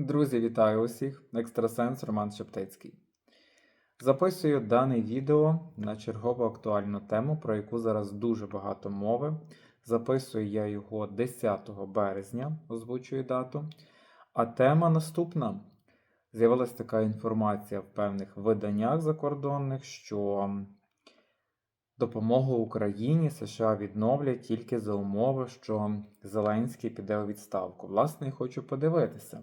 Друзі, вітаю усіх! Екстрасенс Роман Шептицький. Записую дане відео на чергову актуальну тему, про яку зараз дуже багато мови. Записую я його 10 березня, озвучую дату. А тема наступна. З'явилася така інформація в певних виданнях закордонних, що допомогу Україні США відновлять тільки за умови, що Зеленський піде у відставку. Власне, я хочу подивитися.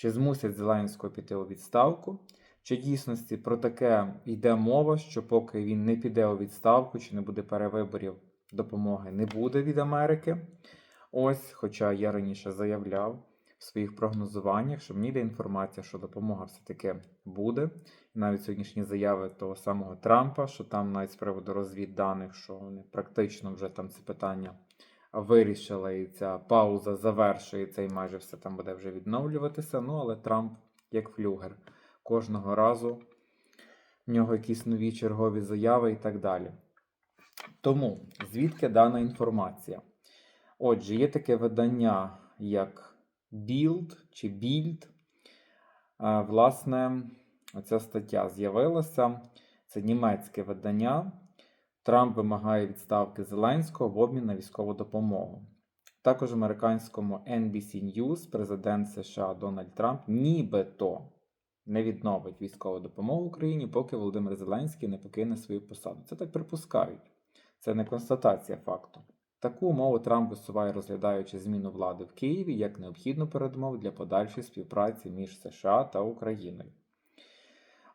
Чи змусять Зеленського піти у відставку, чи дійсності про таке йде мова, що поки він не піде у відставку, чи не буде перевиборів, допомоги не буде від Америки. Ось, хоча я раніше заявляв в своїх прогнозуваннях, що мені йде інформація, що допомога все-таки буде. Навіть сьогоднішні заяви того самого Трампа, що там навіть з приводу розвідданих, що вони практично вже там це питання вирішили, і ця пауза завершується, і майже все там буде вже відновлюватися. Ну, але Трамп, як флюгер, кожного разу в нього якісь нові чергові заяви і так далі. Тому, звідки дана інформація? Отже, є таке видання, як Bild чи. Е, Власне, ця стаття з'явилася. Це німецьке видання. Трамп вимагає відставки Зеленського в обмін на військову допомогу. Також американському NBC News президент США Дональд Трамп нібито не відновить військову допомогу Україні, поки Володимир Зеленський не покине свою посаду. Це так припускають. Це не констатація факту. Таку умову Трамп висуває, розглядаючи зміну влади в Києві як необхідну передумову для подальшої співпраці між США та Україною.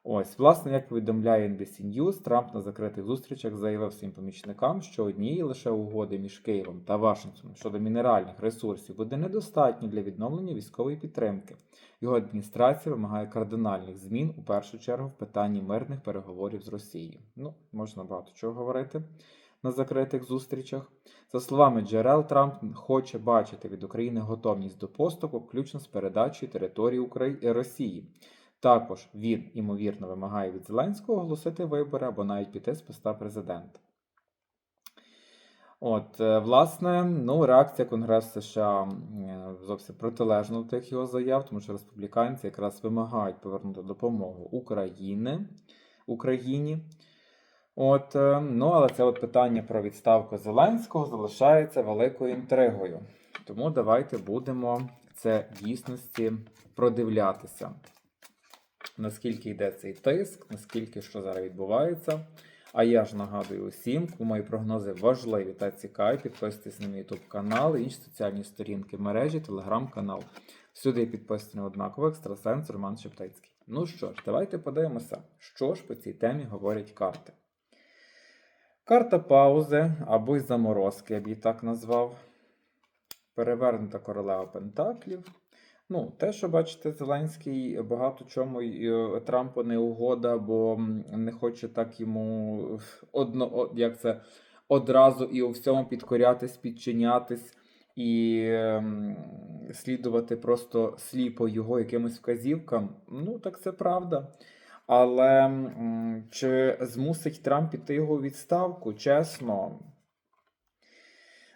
Ось, власне, як повідомляє NBC News, Трамп на закритих зустрічах заявив своїм помічникам, що однієї лише угоди між Києвом та Вашингтоном щодо мінеральних ресурсів буде недостатньо для відновлення військової підтримки. Його адміністрація вимагає кардинальних змін у першу чергу в питанні мирних переговорів з Росією. Ну, можна багато чого говорити на закритих зустрічах. За словами джерел, Трамп хоче бачити від України готовність до поступу, включно з передачею території Украї... Росії. Також він, ймовірно, вимагає від Зеленського оголосити вибори або навіть піти з поста президента. От, е, власне, ну, реакція Конгресу США е, зовсім протилежна до тих його заяв, тому що республіканці якраз вимагають повернути допомогу України, Україні. От, е, ну, але це от питання про відставку Зеленського залишається великою інтригою. Тому давайте будемо це в дійсності продивлятися наскільки йде цей тиск, наскільки що зараз відбувається. А я ж нагадую усім, кому мої прогнози важливі та цікаві, підписуйтесь на мій YouTube канал, інші соціальні сторінки мережі, телеграм-канал. Всюди підписаний однаково екстрасенс Роман Шептицький. Ну що ж, давайте подивимося, що ж по цій темі говорять карти. Карта паузи або й заморозки, я б її так назвав. Перевернута королева Пентаклів. Ну, те, що бачите, Зеленський багато чому е, Трампу не угода, бо не хоче так йому одно, як це, одразу і у всьому підкорятись, підчинятись і ем, слідувати просто сліпо його якимось вказівкам. Ну, так це правда. Але чи змусить Трамп піти його у відставку? Чесно.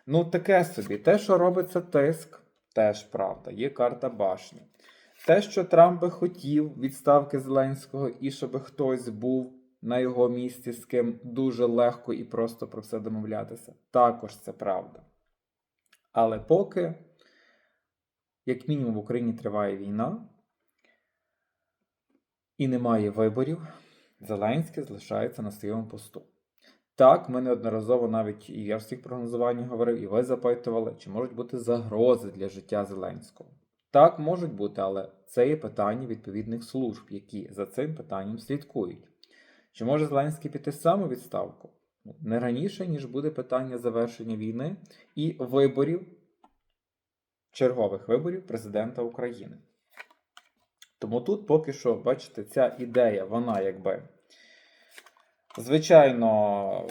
Ну, таке собі. Те, що робиться тиск теж правда, є карта башні. Те, що Трамп би хотів відставки Зеленського і щоб хтось був на його місці, з ким дуже легко і просто про все домовлятися, також це правда. Але поки, як мінімум, в Україні триває війна і немає виборів, Зеленський залишається на своєму посту. Так, ми неодноразово навіть і я в всіх прогнозуваннях говорив, і ви запитували, чи можуть бути загрози для життя Зеленського. Так, можуть бути, але це є питання відповідних служб, які за цим питанням слідкують. Чи може Зеленський піти сам у відставку? Не раніше, ніж буде питання завершення війни і виборів, чергових виборів президента України. Тому тут поки що, бачите, ця ідея, вона якби. Звичайно,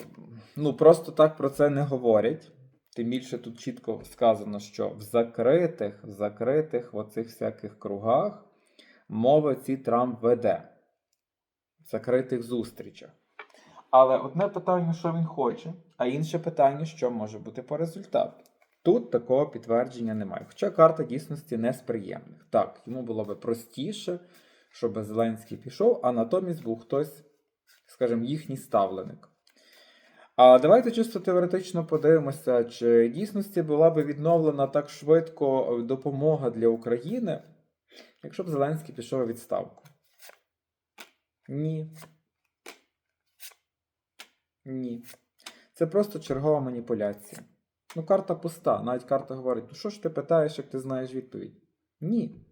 ну просто так про це не говорять. Тим більше тут чітко сказано, що в закритих, в закритих в оцих всяких кругах мови ці Трамп веде в закритих зустрічах. Але одне питання, що він хоче, а інше питання, що може бути по результату. Тут такого підтвердження немає. Хоча карта дійсності не з приємних. Так, йому було би простіше, щоб Зеленський пішов, а натомість був хтось, скажімо, їхній ставленик. А давайте чисто теоретично подивимося, чи дійсності була би відновлена так швидко допомога для України, якщо б Зеленський пішов у відставку. Ні. Ні. Це просто чергова маніпуляція. Ну, карта пуста. Навіть карта говорить: ну що ж ти питаєш, як ти знаєш відповідь? Ні.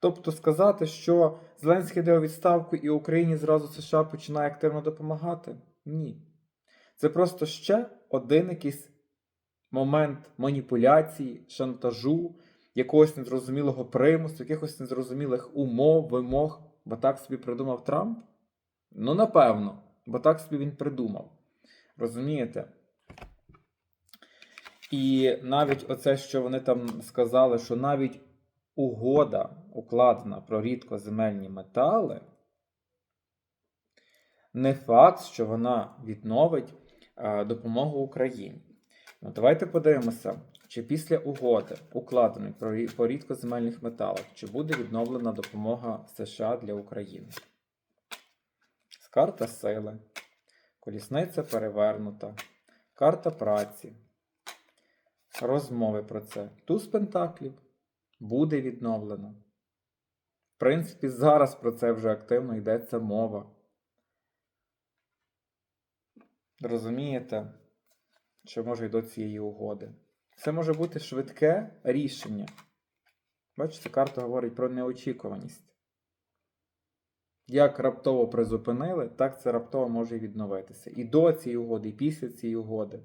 Тобто сказати, що Зеленський йде у відставку і Україні зразу США починає активно допомагати? Ні. Це просто ще один якийсь момент маніпуляції, шантажу, якогось незрозумілого примусу, якихось незрозумілих умов, вимог, бо так собі придумав Трамп? Ну, напевно, бо так собі він придумав. Розумієте? І навіть оце, що вони там сказали, що навіть угода укладена про рідкоземельні метали, не факт, що вона відновить е, допомогу Україні. Ну, давайте подивимося, чи після угоди, укладеної по рідкоземельних металах, чи буде відновлена допомога США для України. Карта сили, колісниця перевернута, карта праці, розмови про це. Туз пентаклів буде відновлено. В принципі, зараз про це вже активно йдеться мова. Розумієте, що може й до цієї угоди. Це може бути швидке рішення. Бачите, карта говорить про неочікуваність. Як раптово призупинили, так це раптово може і відновитися. І до цієї угоди, і після цієї угоди.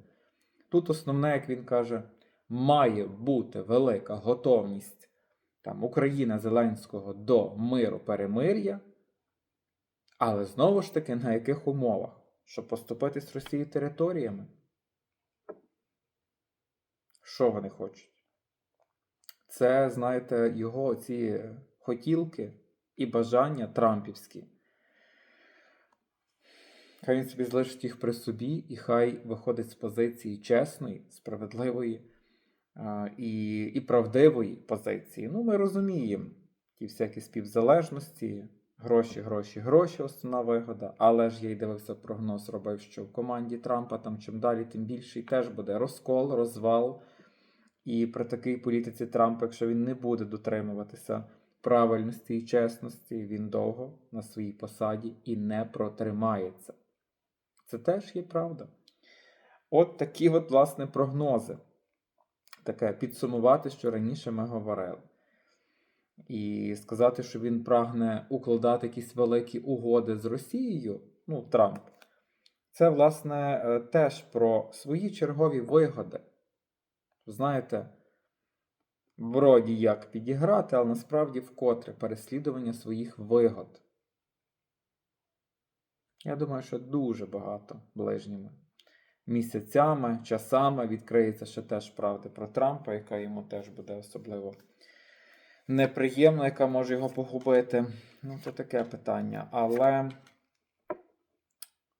Тут основне, як він каже, має бути велика готовність там, України Зеленського до миру перемир'я, але знову ж таки на яких умовах? Щоб поступити з Росії територіями? Що вони хочуть? Це, знаєте, його ці хотілки і бажання трампівські. Хай він собі залишить їх при собі, і хай виходить з позиції чесної, справедливої і, і правдивої позиції. Ну, ми розуміємо ті всякі співзалежності, гроші, гроші, гроші, основна вигода. Але ж я й дивився прогноз, робив, що в команді Трампа там чим далі, тим більше і теж буде розкол, розвал. І при такій політиці Трампа, якщо він не буде дотримуватися правильності і чесності, він довго на своїй посаді і не протримається. Це теж є правда. От такі, от, власне, прогнози. Таке підсумувати, що раніше ми говорили. І сказати, що він прагне укладати якісь великі угоди з Росією, ну, Трамп, це, власне, е, теж про свої чергові вигоди. Знаєте, вроді як підіграти, але насправді вкотре переслідування своїх вигод. Я думаю, що дуже багато ближніми місяцями, часами відкриється ще теж правди про Трампа, яка йому теж буде особливо неприємна, яка може його погубити. Ну, це таке питання. Але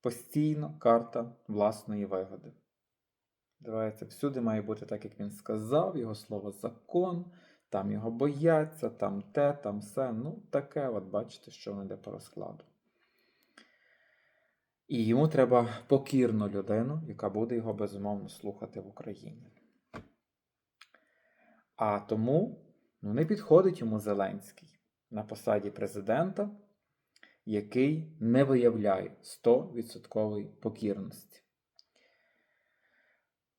постійно карта власної вигоди. Давайте, всюди має бути так, як він сказав, його слово закон, там його бояться, там те, там все. Ну, таке, от бачите, що воно йде по розкладу. І йому треба покірну людину, яка буде його безумовно слухати в Україні. А тому ну, не підходить йому Зеленський на посаді президента, який не виявляє 100% покірності.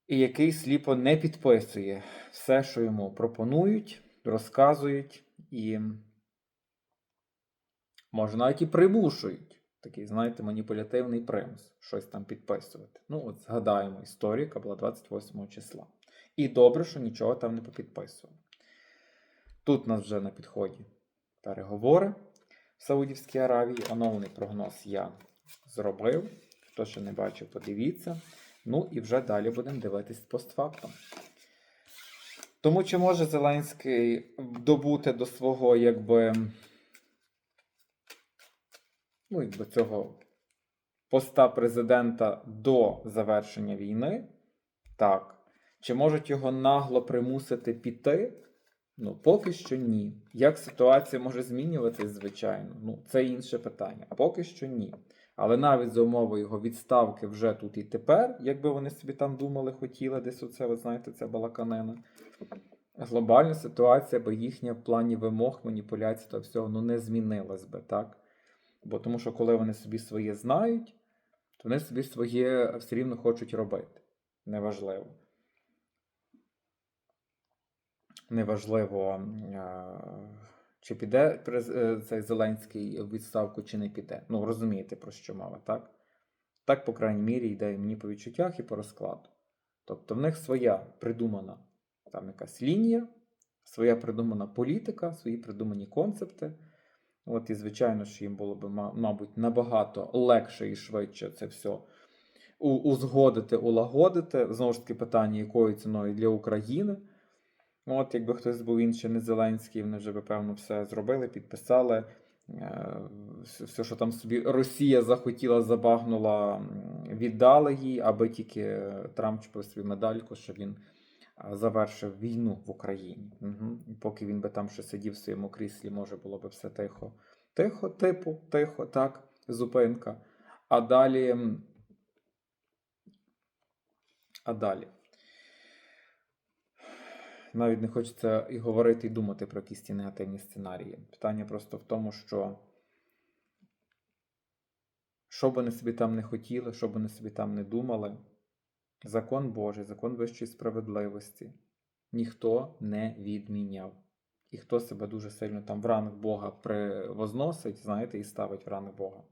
І який сліпо не підписує все, що йому пропонують, розказують і, може, навіть і примушують. Такий, знаєте, маніпулятивний примус, щось там підписувати. Ну, от згадаємо історію, яка була 28 числа. І добре, що нічого там не попідписували. Тут нас вже на підході переговори в Саудівській Аравії. Оновлений прогноз я зробив. Хто ще не бачив, подивіться. Ну і вже далі будемо дивитись постфактом. Тому чи може Зеленський добути до свого, якби, ну, якби цього поста президента до завершення війни? Так. Чи можуть його нагло примусити піти? Ну, поки що ні. Як ситуація може змінюватись, звичайно, ну це інше питання. Поки що ні. Але навіть за умови його відставки вже тут і тепер, якби вони собі там думали, хотіли, десь оце, ви знаєте, це балаканина. Глобальна ситуація, бо їхня в плані вимог, маніпуляцій та всього ну, не змінилась би, так? Бо тому що коли вони собі своє знають, то вони собі своє все рівно хочуть робити. Неважливо. Неважливо, чи піде е, цей Зеленський в відставку, чи не піде. Ну, розумієте, про що мова, так? Так, по крайній мірі, йде і мені по відчуттях і по розкладу. Тобто в них своя придумана там якась лінія, своя придумана політика, свої придумані концепти. От, і звичайно, що їм було б, мабуть, набагато легше і швидше це все узгодити, улагодити. Знову ж таки, питання, якою ціною для України. От, якби хтось був інший, не Зеленський, вони вже би, певно, все зробили, підписали. Е, Все, що там собі Росія захотіла, забагнула, віддали їй, аби тільки Трамп чіпив собі медальку, що він завершив війну в Україні. Угу. І поки він би там ще сидів в своєму кріслі, може було би все тихо. Тихо, типу, тихо, так, зупинка. А далі. А далі. Навіть не хочеться і говорити, і думати про якісь ті негативні сценарії. Питання просто в тому, що що б вони собі там не хотіли, що б вони собі там не думали, закон Божий, закон вищої справедливості ніхто не відміняв. І хто себе дуже сильно там в ранг Бога привозносить, знаєте, і ставить в ранг Бога,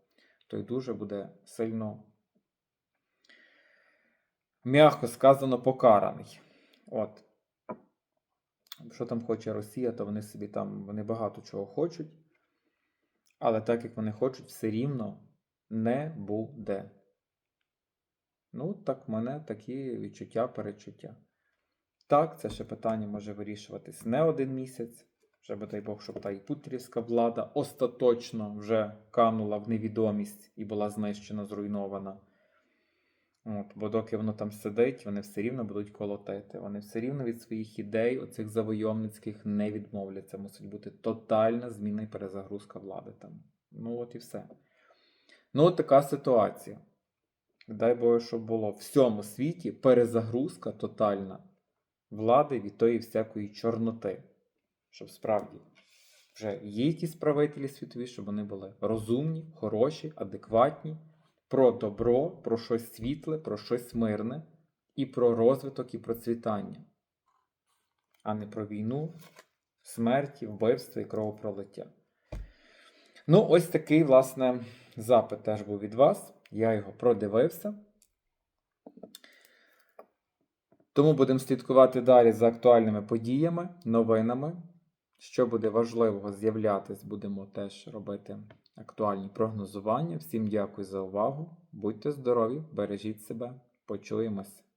той дуже буде сильно, м'яко сказано, покараний. От. Що там хоче Росія, то вони собі там вони багато чого хочуть. Але так як вони хочуть, все рівно не буде. Ну, так в мене такі відчуття, перечуття. Так, це ще питання може вирішуватись не один місяць. Вже би дай Бог, щоб та і путрівська влада остаточно вже канула в невідомість і була знищена, зруйнована. От, бо доки воно там сидить, вони все рівно будуть колотити. Вони все рівно від своїх ідей, оцих завойовницьких, не відмовляться. Мусить бути тотальна зміна і перезагрузка влади там. Ну от і все. Ну, от така ситуація. Дай Боже, щоб було в всьому світі перезагрузка тотальна влади від тої всякої чорноти. Щоб справді вже є ті справителі світові, щоб вони були розумні, хороші, адекватні, про добро, про щось світле, про щось мирне, і про розвиток і процвітання, а не про війну, смерті, вбивства і кровопролиття. Ну, ось такий, власне, запит теж був від вас. Я його продивився. Тому будемо слідкувати далі за актуальними подіями, новинами. Що буде важливого з'являтись, будемо теж робити актуальні прогнозування. Всім дякую за увагу. Будьте здорові, бережіть себе, почуємось.